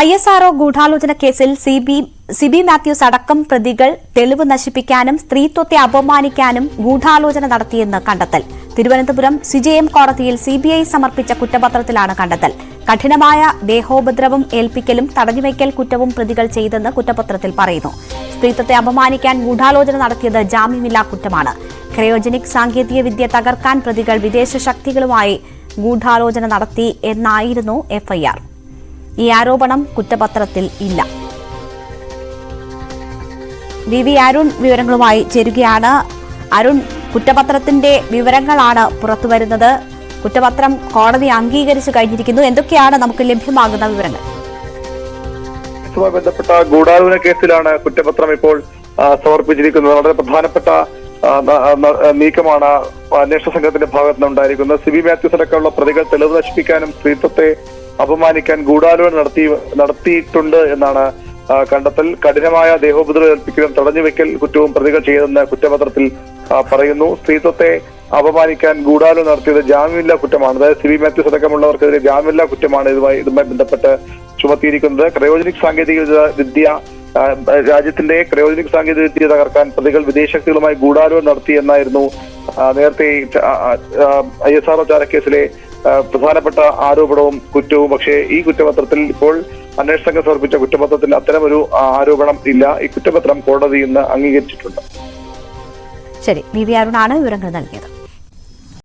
I S ഗൂഢാലോചന കേസിൽ C B Sibi Mathews അടക്കം പ്രതികൾ തെളിവ് നശിപ്പിക്കാനും സ്ത്രീത്വത്തെ അപമാനിക്കാനും ഗൂഢാലോചന നടത്തിയെന്ന് കണ്ടെത്തൽ. തിരുവനന്തപുരം സിജെഎം കോടതിയിൽ സിബിഐ സമർപ്പിച്ച കുറ്റപത്രത്തിലാണ് കണ്ടെത്തൽ. കഠിനമായ ദേഹോപദ്രവം ഏൽപ്പിക്കലും തടഞ്ഞുവയ്ക്കൽ കുറ്റവും പ്രതികൾ ചെയ്തെന്ന് കുറ്റപത്രത്തിൽ പറയുന്നു. സ്ത്രീത്വത്തെ അപമാനിക്കാൻ ഗൂഢാലോചന നടത്തിയത് ജാമ്യമില്ലാ കുറ്റമാണ്. ക്രയോജനിക് സാങ്കേതിക വിദ്യ തകർക്കാൻ പ്രതികൾ വിദേശ ശക്തികളുമായി ഗൂഢാലോചന നടത്തി എന്നായിരുന്നു എഫ്ഐആർ ഈ ആരോപണം കുറ്റപത്രത്തിൽ ഇല്ല. വി വി അരുൺ വിവരങ്ങളുമായി ചേരുകയാണ്. അരുൺ കുറ്റപത്രത്തിന്റെ വിവരങ്ങളാണ് പുറത്തുവരുന്നത്. കുറ്റപത്രം കോടതി അംഗീകരിച്ചു കഴിഞ്ഞിരിക്കുന്നു. എന്തൊക്കെയാണ് നമുക്ക് ലഭ്യമാകുന്ന വിവരങ്ങൾ? ബന്ധപ്പെട്ട ഗൂഢാലോചന കേസിലാണ് കുറ്റപത്രം ഇപ്പോൾ സമർപ്പിച്ചിരിക്കുന്നത്. വളരെ പ്രധാനപ്പെട്ട നീക്കമാണ് അന്വേഷണ സംഘത്തിന്റെ ഭാഗത്തുനിന്നുണ്ടായിരിക്കുന്നത് സിബി മാത്യൂസ് അടക്കമുള്ള പ്രതികൾ തെളിവ് നശിപ്പിക്കാനും സ്ത്രീത്വത്തെ അപമാനിക്കാൻ ഗൂഢാലോചന നടത്തി നടത്തിയിട്ടുണ്ട് എന്നാണ് കണ്ടെത്തൽ. കഠിനമായ ദേഹോപദ്രവം ഏൽപ്പിക്കലും തടഞ്ഞുവെക്കൽ കുറ്റവും പ്രതികൾ ചെയ്തെന്ന് കുറ്റപത്രത്തിൽ പറയുന്നു. സ്ത്രീത്വത്തെ അപമാനിക്കാൻ ഗൂഢാലോചന നടത്തിയത് ജാമ്യമില്ലാ കുറ്റമാണ്. അതായത് സിബി മാത്യൂസ് അടക്കമുള്ളവർക്കെതിരെ ജാമ്യമില്ലാ കുറ്റമാണ് ഇതുമായി ഇതുമായി ബന്ധപ്പെട്ട് ചുമത്തിയിരിക്കുന്നത്. ക്രയോജനിക് സാങ്കേതിക വിദ്യ- രാജ്യത്തിന്റെ ക്രയോജനിക് സാങ്കേതിക വിദ്യ തകർക്കാൻ പ്രതികൾ വിദേശക്തികളുമായി ഗൂഢാലോചന നടത്തി എന്നായിരുന്നു നേരത്തെ ഐ എസ് ആർ ഒ ചാരക്കേസിലെ പ്രധാനപ്പെട്ട ആരോപണവും കുറ്റവും. പക്ഷേ ഈ കുറ്റപത്രത്തിൽ ഇപ്പോൾ അന്വേഷണ സംഘം സമർപ്പിച്ച കുറ്റപത്രത്തിൽ അത്തരമൊരു ഒരു ആരോപണം ഇല്ല. ഈ കുറ്റപത്രം കോടതി ഇന്ന് അംഗീകരിച്ചിട്ടുണ്ട്. ശരി. വി അരുണാണ് വിവരങ്ങൾ നൽകിയത്.